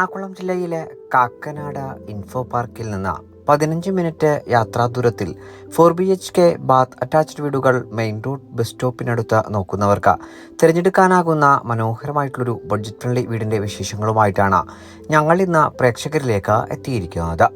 എറണാകുളം ജില്ലയിലെ കാക്കനാട ഇൻഫോ പാർക്കിൽ നിന്ന് പതിനഞ്ച് മിനിറ്റ് യാത്രാ ദൂരത്തിൽ four B H K bath attached വീടുകൾ മെയിൻ റോഡ് ബസ് സ്റ്റോപ്പിനടുത്ത് നോക്കുന്നവർക്ക് തിരഞ്ഞെടുക്കാനാകുന്ന മനോഹരമായിട്ടുള്ളൊരു ബഡ്ജറ്റ് ഫ്രണ്ട്ലി വീടിന്റെ വിശേഷങ്ങളുമായിട്ടാണ് ഞങ്ങൾ ഇന്ന് പ്രേക്ഷകരിലേക്ക് എത്തിയിരിക്കുന്നത്.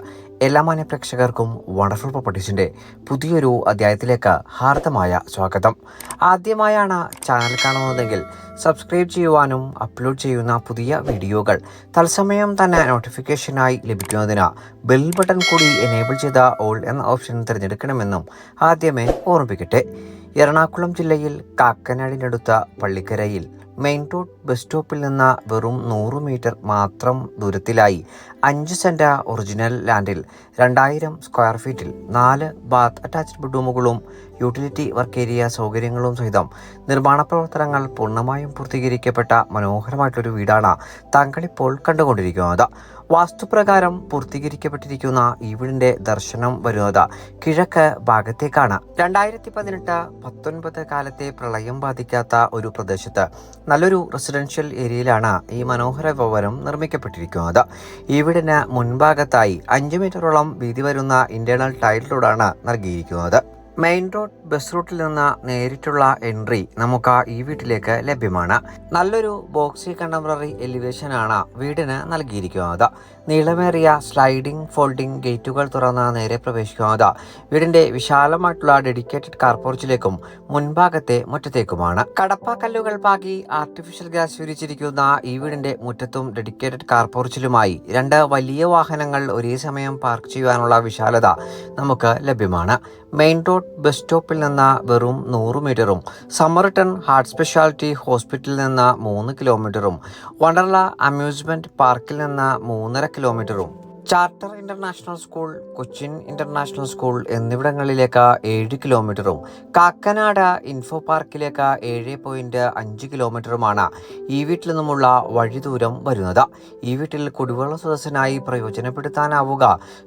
എല്ലാ മാന്യ പ്രേക്ഷകർക്കും വണ്ടർഫുൾ പ്രോപ്പർട്ടീസിന്റെ പുതിയൊരു അധ്യായത്തിലേക്ക് ഹാർദമായ സ്വാഗതം. ആദ്യമായാണ് ചാനൽ കാണുന്നതെങ്കിൽ സബ്സ്ക്രൈബ് ചെയ്യുവാനും അപ്ലോഡ് ചെയ്യുന്ന പുതിയ വീഡിയോകൾ തത്സമയം തന്നെ നോട്ടിഫിക്കേഷനായി ലഭിക്കുന്നതിന് ബെൽ ബട്ടൺ കൂടി എനേബിൾ ചെയ്ത ഓൾ എന്ന ഓപ്ഷൻ തിരഞ്ഞെടുക്കണമെന്നും ആദ്യമേ ഓർമ്മിപ്പിക്കട്ടെ. എറണാകുളം ജില്ലയിൽ കാക്കനാടിനടുത്ത പള്ളിക്കരയിൽ മെയിൻ റോഡ് ബസ് സ്റ്റോപ്പിൽ നിന്ന് വെറും നൂറ് മീറ്റർ മാത്രം ദൂരത്തിലായി. അഞ്ച് സെന്റ ഒറിജിനൽ ലാൻഡിൽ. രണ്ടായിരം സ്ക്വയർ ഫീറ്റിൽ നാല് ബാത്ത് അറ്റാച്ച്ഡ് ബെഡ്റൂമുകളും യൂട്ടിലിറ്റി വർക്ക് ഏരിയ സൗകര്യങ്ങളും സഹിതം നിർമ്മാണ പ്രവർത്തനങ്ങൾ പൂർണമായും പൂർത്തീകരിക്കപ്പെട്ട മനോഹരമായിട്ടൊരു വീടാണ് താങ്കളിപ്പോൾ കണ്ടുകൊണ്ടിരിക്കുന്നത്. വാസ്തുപ്രകാരം പൂർത്തീകരിക്കപ്പെട്ടിരിക്കുന്ന ഈ വീടിന്റെ ദർശനം വരുന്നത് കിഴക്ക് ഭാഗത്തേക്കാണ്. രണ്ടായിരത്തി പതിനെട്ട് പത്തൊൻപത് കാലത്തെ പ്രളയം ബാധിക്കാത്ത ഒരു പ്രദേശത്ത് നല്ലൊരു റെസിഡൻഷ്യൽ ഏരിയയിലാണ് ഈ മനോഹര ഭവനം നിർമ്മിക്കപ്പെട്ടിരിക്കുന്നത്. ഈ വീടിന് മുൻഭാഗത്തായി അഞ്ച് മീറ്ററോളം വീതി വരുന്ന ഇന്റേണൽ ടൈൽ റോഡാണ് നൽകിയിരിക്കുന്നത്. മെയിൻ റോഡ് ബസ് റൂട്ടിൽ നിന്ന് നേരിട്ടുള്ള എൻട്രി നമുക്ക് ഈ വീട്ടിലേക്ക് ലഭ്യമാണ്. നല്ലൊരു ബോക്സി കണ്ടംപററി എലിവേഷൻ ആണ് വീടിന് നൽകിയിരിക്കുന്നത്. നീളമേറിയ സ്ലൈഡിംഗ് ഫോൾഡിംഗ് ഗേറ്റുകൾ തുറന്ന് നേരെ പ്രവേശിക്കുന്നത്. വീടിന്റെ വിശാലമായിട്ടുള്ള ഡെഡിക്കേറ്റഡ് കാർപോർച്ചിലേക്കും മുൻഭാഗത്തെ മുറ്റത്തേക്കുമാണ്. കടപ്പാക്കല്ലുകൾ കല്ലുകൾ പാകി ആർട്ടിഫിഷ്യൽ ഗ്യാസ് വിരിച്ചിരിക്കുന്ന ഈ വീടിന്റെ മുറ്റത്തും ഡെഡിക്കേറ്റഡ് കാർപോർച്ചിലുമായി രണ്ട് വലിയ വാഹനങ്ങൾ ഒരേ സമയം പാർക്ക് ചെയ്യുവാനുള്ള വിശാലത നമുക്ക് ലഭ്യമാണ്. മെയിൻ റോഡ് ബസ് സ്റ്റോപ്പിൽ നിന്ന് വെറും നൂറ് മീറ്ററും സമർട്ടൺ ഹാർട്ട് സ്പെഷ്യാലിറ്റി ഹോസ്പിറ്റലിൽ നിന്ന് മൂന്ന് കിലോമീറ്ററും വണ്ടർല അമ്യൂസ്മെന്റ് പാർക്കിൽ നിന്ന് മൂന്നര കിലോമീറ്ററും charter international school Cochin international school എന്നിവിടങ്ങളിലേക്ക് ഏഴ് കിലോമീറ്ററും കാക്കനാട ഇൻഫോ പാർക്കിലേക്ക് ഏഴ് പോയിന്റ് അഞ്ച് കിലോമീറ്ററുമാണ് ഈ വീട്ടിൽ നിന്നുമുള്ള വഴി ദൂരം വരുന്നത്. ഈ വീട്ടിൽ കുടിവെള്ള സദസ്സിനായി പ്രയോജനപ്പെടുത്താനാവുക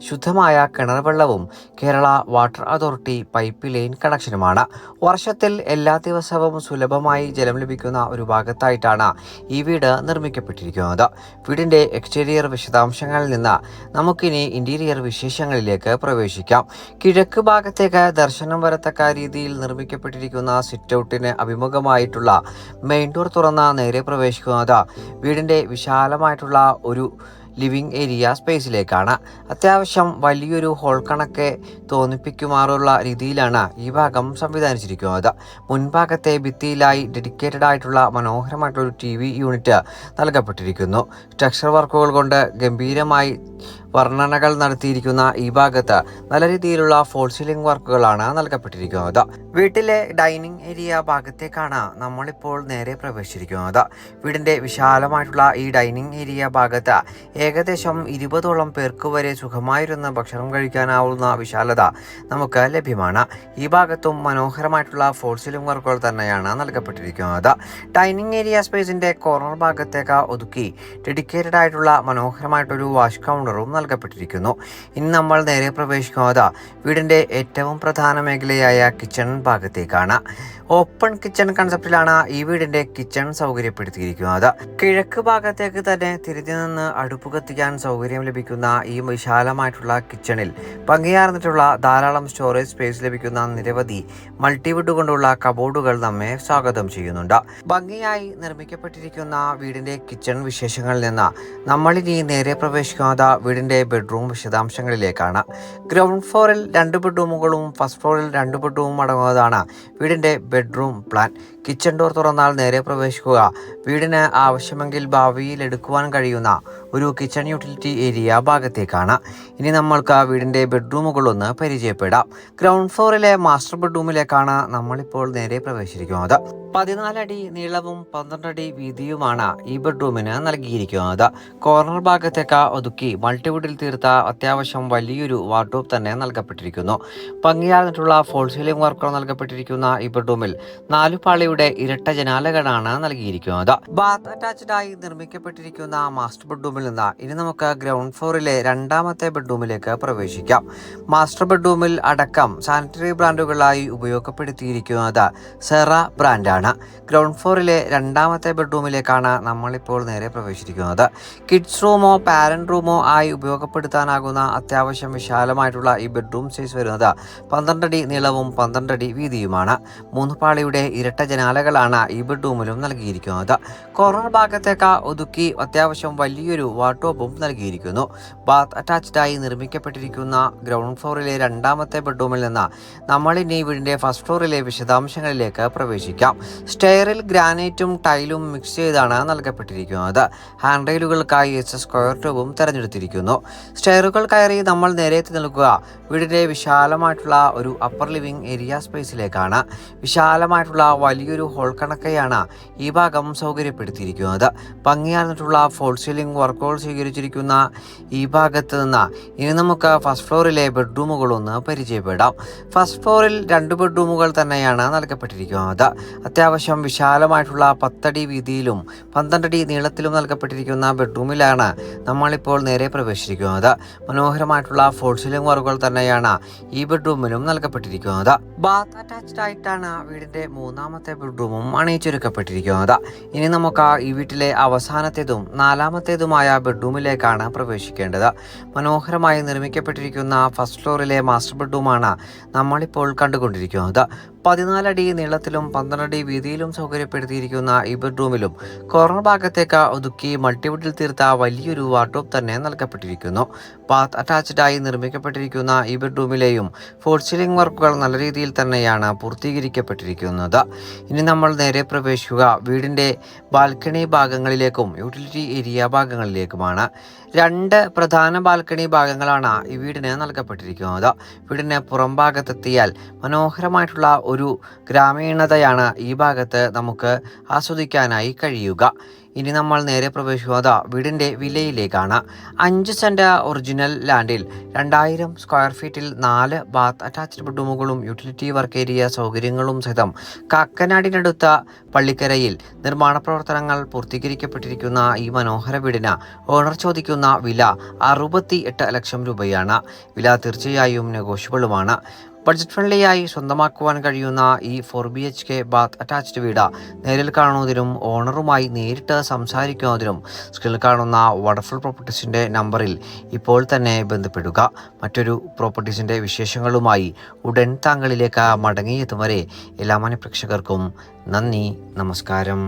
ശുദ്ധമായ കിണർ വെള്ളവും Kerala water authority pipe line കണക്ഷനുമാണ്. വർഷത്തിൽ എല്ലാ ദിവസവും സുലഭമായി ജലം ലഭിക്കുന്ന ഒരു ഭാഗത്തായിട്ടാണ് ഈ വീട് നിർമ്മിക്കപ്പെട്ടിരിക്കുന്നത്. വീടിന്റെ എക്സ്റ്റീരിയർ വിശദാംശങ്ങളിൽ നിന്ന് നമുക്കിനി ഇന്റീരിയർ വിശേഷങ്ങളിലേക്ക് പ്രവേശിക്കാം. കിഴക്ക് ഭാഗത്തേക്ക് ദർശനം വരത്തക്ക രീതിയിൽ നിർമ്മിക്കപ്പെട്ടിരിക്കുന്ന സിറ്റ് ഔട്ടിന് അഭിമുഖമായിട്ടുള്ള മെയിൻ ഡോർ തുറന്ന നേരെ പ്രവേശിക്കുന്നത്. വീടിന്റെ വിശാലമായിട്ടുള്ള ഒരു ലിവിംഗ് ഏരിയ സ്പേസിലേക്കാണ്. അത്യാവശ്യം വലിയൊരു ഹോൾ കണക്കെ തോന്നിപ്പിക്കുമാറുള്ള രീതിയിലാണ് ഈ ഭാഗം സംവിധാനിച്ചിരിക്കുന്നത്. മുൻഭാഗത്തെ ഭിത്തിയിലായി ഡെഡിക്കേറ്റഡ് ആയിട്ടുള്ള മനോഹരമായിട്ടുള്ള ഒരു ടി വി യൂണിറ്റ് നൽകപ്പെട്ടിരിക്കുന്നു. സ്ട്രക്ചർ വർക്കുകൾ കൊണ്ട് ഗംഭീരമായി വർണനകൾ നടത്തിയിരിക്കുന്ന ഈ ഭാഗത്ത് നല്ല രീതിയിലുള്ള ഫോൾ സീലിംഗ് വർക്കുകളാണ് നൽകപ്പെട്ടിരിക്കുന്നത്. വീട്ടിലെ ഡൈനിങ് ഏരിയ ഭാഗത്തേക്കാണ് നമ്മളിപ്പോൾ നേരെ പ്രവേശിച്ചിരിക്കുന്നത്. വീടിന്റെ വിശാലമായിട്ടുള്ള ഈ ഡൈനിങ് ഏരിയ ഭാഗത്ത് ഏകദേശം ഇരുപതോളം പേർക്ക് വരെ സുഖമായിരുന്ന ഭക്ഷണം കഴിക്കാനാവുന്ന വിശാലത നമുക്ക് ലഭ്യമാണ്. ഈ ഭാഗത്തും മനോഹരമായിട്ടുള്ള ഫോൾ സീലിംഗ് വർക്കുകൾ തന്നെയാണ് നൽകപ്പെട്ടിരിക്കുന്നത്. ഡൈനിങ് ഏരിയ സ്പേസിന്റെ കോർണർ ഭാഗത്തേക്ക് ഒതുക്കി ഡെഡിക്കേറ്റഡ് ആയിട്ടുള്ള മനോഹരമായിട്ടൊരു വാഷ് കൗണ്ടറും നൽകപ്പെട്ടിരിക്കുന്നു. ഇനി നമ്മൾ നേരെ പ്രവേശിക്കുന്നത് വീടിന്റെ ഏറ്റവും പ്രധാന മേഖലയായ കിച്ചൺ ഭാഗത്തേക്കാണ്. ഓപ്പൺ കിച്ചൺ കൺസെപ്റ്റിലാണ് ഈ വീടിന്റെ കിച്ചൺ സൗകര്യപ്പെടുത്തിയിരിക്കുന്നത് കിഴക്ക് ഭാഗത്തേക്ക് തന്നെ തിരിഞ്ഞു നിന്ന് അടുപ്പ് കത്തിക്കാൻ സൗകര്യം ലഭിക്കുന്ന ഈ വിശാലമായിട്ടുള്ള കിച്ചണിൽ പങ്കുചേർന്നിട്ടുള്ള ധാരാളം സ്റ്റോറേജ് സ്പേസ് ലഭിക്കുന്ന നിരവധി മൾട്ടിവുഡ് കൊണ്ടുള്ള കബോർഡുകൾ നമ്മെ സ്വാഗതം ചെയ്യുന്നുണ്ട് ഭംഗിയായി നിർമ്മിക്കപ്പെട്ടിരിക്കുന്ന വീടിന്റെ കിച്ചൺ വിശേഷങ്ങളിൽ നിന്ന് നമ്മളിനി നേരെ പ്രവേശിക്കുന്നത് വീടിന്റെ ബെഡ്റൂം വിശദാംശങ്ങളിലേക്കാണ്. ഗ്രൗണ്ട് ഫ്ലോറിൽ രണ്ട് ബെഡ്റൂമുകളും ഫസ്റ്റ് ഫ്ലോറിൽ രണ്ട് ബെഡ്റൂമും അടങ്ങുന്നതാണ് വീടിന്റെ ബെഡ്റൂം പ്ലാൻ. കിച്ചൺ ഡോർ തുറന്നാൽ നേരെ പ്രവേശിക്കുക വീടിന് ആവശ്യമെങ്കിൽ ഭാവിയിൽ എടുക്കുവാൻ കഴിയുന്ന ഒരു കിച്ചൺ യൂട്ടിലിറ്റി ഏരിയ ഭാഗത്തേക്കാണ്. ഇനി നമ്മൾക്ക് ആ വീടിന്റെ ബെഡ്റൂമുകളൊന്ന് പരിചയപ്പെടാം. ഗ്രൗണ്ട് ഫ്ലോറിലെ മാസ്റ്റർ ബെഡ്റൂമിലേക്കാണ് നമ്മളിപ്പോൾ നേരെ പ്രവേശിച്ചിരിക്കുന്നത് പതിനാലടി നീളവും പന്ത്രണ്ടടി വീതിയുമാണ് ഈ ബെഡ്റൂമിന് നൽകിയിരിക്കുന്നത്. കോർണർ ഭാഗത്തേക്ക് ഒതുക്കി മൾട്ടിവുഡിൽ തീർത്ത അത്യാവശ്യം വലിയൊരു വാർഡ്രോബ് തന്നെ നൽകപ്പെട്ടിരിക്കുന്നു. ഭംഗിയാർന്നിട്ടുള്ള ഫോൾ സീലിംഗ് വർക്കുകൾ നൽകപ്പെട്ടിരിക്കുന്ന ഈ ബെഡ്റൂമിൽ നാലു പാളിയുടെ ഇരട്ട ജനാലകളാണ് നൽകിയിരിക്കുന്നത്. ബാത്ത് അറ്റാച്ച്ഡ് ആയി നിർമ്മിക്കപ്പെട്ടിരിക്കുന്ന മാസ്റ്റർ ബെഡ്റൂമിൽ നിന്ന് ഇനി നമുക്ക് ഗ്രൗണ്ട് ഫ്ലോറിലെ രണ്ടാമത്തെ ബെഡ്റൂമിലേക്ക് പ്രവേശിക്കാം. മാസ്റ്റർ ബെഡ്റൂമിൽ അടക്കം സാനിറ്ററി ബ്രാൻഡുകളായി ഉപയോഗപ്പെടുത്തിയിരിക്കുന്നത് സെറ ബ്രാൻഡാണ് വീടാണ് ഗ്രൗണ്ട് ഫ്ലോറിലെ രണ്ടാമത്തെ ബെഡ്റൂമിലേക്കാണ് നമ്മളിപ്പോൾ നേരെ പ്രവേശിച്ചിരിക്കുന്നത്. കിഡ്സ് റൂമോ പാരന്റ് റൂമോ ആയി ഉപയോഗപ്പെടുത്താനാകുന്ന അത്യാവശ്യം വിശാലമായിട്ടുള്ള ഈ ബെഡ്റൂം സൈസ് വരുന്നത് പന്ത്രണ്ടടി നീളവും പന്ത്രണ്ടടി വീതിയുമാണ്. മൂന്ന് പാളിയുടെ ഇരട്ട ജനാലകളാണ് ഈ ബെഡ്റൂമിലും നൽകിയിരിക്കുന്നത്. കോർണർ ഭാഗത്തേക്ക് ഒതുക്കി അത്യാവശ്യം വലിയൊരു വാർഡ്രോബും നൽകിയിരിക്കുന്നു. ബാത്ത് അറ്റാച്ച്ഡ് ആയി നിർമ്മിക്കപ്പെട്ടിരിക്കുന്ന ഗ്രൗണ്ട് ഫ്ലോറിലെ രണ്ടാമത്തെ ബെഡ്റൂമിൽ നിന്ന് നമ്മൾ ഇനി വീടിന്റെ ഫസ്റ്റ് ഫ്ലോറിലെ വിശദാംശങ്ങളിലേക്ക് പ്രവേശിക്കാം. സ്റ്റെയറിൽ ഗ്രാനൈറ്റും ടൈലും മിക്സ് ചെയ്താണ് നൽകപ്പെട്ടിരിക്കുന്നത്. ഹാൻഡ് റെയിലുകൾക്കായി എസ് സ്ക്വയർ ട്യൂബും തിരഞ്ഞെടുത്തിരിക്കുന്നു. സ്റ്റെയറുകൾ കയറി നമ്മൾ നേരെ എത്തി നിൽക്കുക വീടിന്റെ വിശാലമായിട്ടുള്ള ഒരു അപ്പർ ലിവിംഗ് ഏരിയ സ്പേസിലേക്കാണ് വിശാലമായിട്ടുള്ള വലിയൊരു ഹോൾ കണക്കയാണ് ഈ ഭാഗം സൗകര്യപ്പെടുത്തിയിരിക്കുന്നത്. ഭംഗിയാർന്നിട്ടുള്ള ഫോൾ സീലിംഗ് വർക്കുകൾ സ്വീകരിച്ചിരിക്കുന്ന ഈ ഭാഗത്ത് നിന്ന് ഇനി നമുക്ക് ഫസ്റ്റ് ഫ്ലോറിലെ ബെഡ്റൂമുകളൊന്ന് പരിചയപ്പെടാം. ഫസ്റ്റ് ഫ്ലോറിൽ രണ്ട് ബെഡ്റൂമുകൾ തന്നെയാണ് നൽകപ്പെട്ടിരിക്കുന്നത്. അത്യാവശ്യം വിശാലമായിട്ടുള്ള പത്തടി വീതിയിലും പന്ത്രണ്ടടി നീളത്തിലും നൽകപ്പെട്ടിരിക്കുന്ന ബെഡ്റൂമിലാണ് നമ്മളിപ്പോൾ നേരെ പ്രവേശിച്ചിരിക്കുന്നത്. മനോഹരമായിട്ടുള്ള ഫോൾ സീലിംഗ് വർക്കുകൾ തന്നെയാണ് ഈ ബെഡ്റൂമിലും നൽകപ്പെട്ടിരിക്കുന്നത്. ബാത്ത് അറ്റാച്ച്ഡ് ആയിട്ടാണ് വീടിന്റെ മൂന്നാമത്തെ ബെഡ്റൂമും അണിയിച്ചൊരുക്കപ്പെട്ടിരിക്കുന്നത്. ഇനി നമുക്ക് ഈ വീട്ടിലെ അവസാനത്തേതും നാലാമത്തേതുമായ ബെഡ്റൂമിലേക്കാണ് പ്രവേശിക്കേണ്ടത്. മനോഹരമായി നിർമ്മിക്കപ്പെട്ടിരിക്കുന്ന ഫസ്റ്റ് ഫ്ലോറിലെ മാസ്റ്റർ ബെഡ്റൂമാണ് നമ്മളിപ്പോൾ കണ്ടുകൊണ്ടിരിക്കുന്നത്. പതിനാലടി നീളത്തിലും പന്ത്രണ്ടടി വീതിയിലും സൗകര്യപ്പെടുത്തിയിരിക്കുന്ന ഈ ബെഡ്റൂമിലും കോർണർ ഭാഗത്തേക്ക് ഒതുക്കി മൾട്ടിവുഡിൽ തീർത്ത വലിയൊരു വാർഡ്രോബ് തന്നെ നൽകപ്പെട്ടിരിക്കുന്നു. പാത്ത് അറ്റാച്ച്ഡ് ആയി നിർമ്മിക്കപ്പെട്ടിരിക്കുന്ന ഈ ബെഡ്റൂമിലെയും ഫോർ സീലിംഗ് വർക്കുകൾ നല്ല രീതിയിൽ തന്നെയാണ് പൂർത്തീകരിക്കപ്പെട്ടിരിക്കുന്നത്. ഇനി നമ്മൾ നേരെ പ്രവേശിക്കുക. വീടിന്റെ ബാൽക്കണി ഭാഗങ്ങളിലേക്കും യൂട്ടിലിറ്റി ഏരിയ ഭാഗങ്ങളിലേക്കുമാണ്. രണ്ട് പ്രധാന ബാൽക്കണി ഭാഗങ്ങളാണ് ഈ വീടിന് നൽകപ്പെട്ടിരിക്കുന്നത്. വീടിന് പുറം ഭാഗത്തെത്തിയാൽ മനോഹരമായിട്ടുള്ള ഒരു ഗ്രാമീണതയാണ് ഈ ഭാഗത്ത് നമുക്ക് ആസ്വദിക്കാനായി കഴിയുക. ഇനി നമ്മൾ നേരെ പ്രവേശിക്കുന്നത് വീടിന്റെ വിലയിലേക്കാണ്. അഞ്ച് സെന്റ് ഒറിജിനൽ ലാൻഡിൽ രണ്ടായിരം സ്ക്വയർ ഫീറ്റിൽ നാല് ബാത്ത് അറ്റാച്ച്ഡ് ബെഡ്റൂമുകളും യൂട്ടിലിറ്റി വർക്ക് ഏരിയ സൗകര്യങ്ങളും സഹിതം കാക്കനാടിനടുത്ത പള്ളിക്കരയിൽ നിർമ്മാണ പ്രവർത്തനങ്ങൾ പൂർത്തീകരിക്കപ്പെട്ടിരിക്കുന്ന ഈ മനോഹര വീടിന് ഓണർ ചോദിക്കുന്ന വില അറുപത്തി ലക്ഷം രൂപയാണ്. വില തീർച്ചയായും നെഗോഷ്യബിളുമാണ്. ബഡ്ജറ്റ് ഫ്രണ്ട്ലിയായി സ്വന്തമാക്കുവാൻ കഴിയുന്ന ഈ four B H K bath attached വീട് നേരിൽ കാണുന്നതിനും ഓണറുമായി നേരിട്ട് സംസാരിക്കുന്നതിനും സ്കിൽ കാണുന്ന വണ്ടർഫുൾ പ്രോപ്പർട്ടീസിന്റെ നമ്പറിൽ ഇപ്പോൾ തന്നെ ബന്ധപ്പെടുക. മറ്റൊരു പ്രോപ്പർട്ടീസിന്റെ വിശേഷങ്ങളുമായി ഉടൻ താങ്കളിലേക്ക് മടങ്ങിയെത്തും വരെ എല്ലാ മനഃപ്രേക്ഷകർക്കും നന്ദി നമസ്കാരം.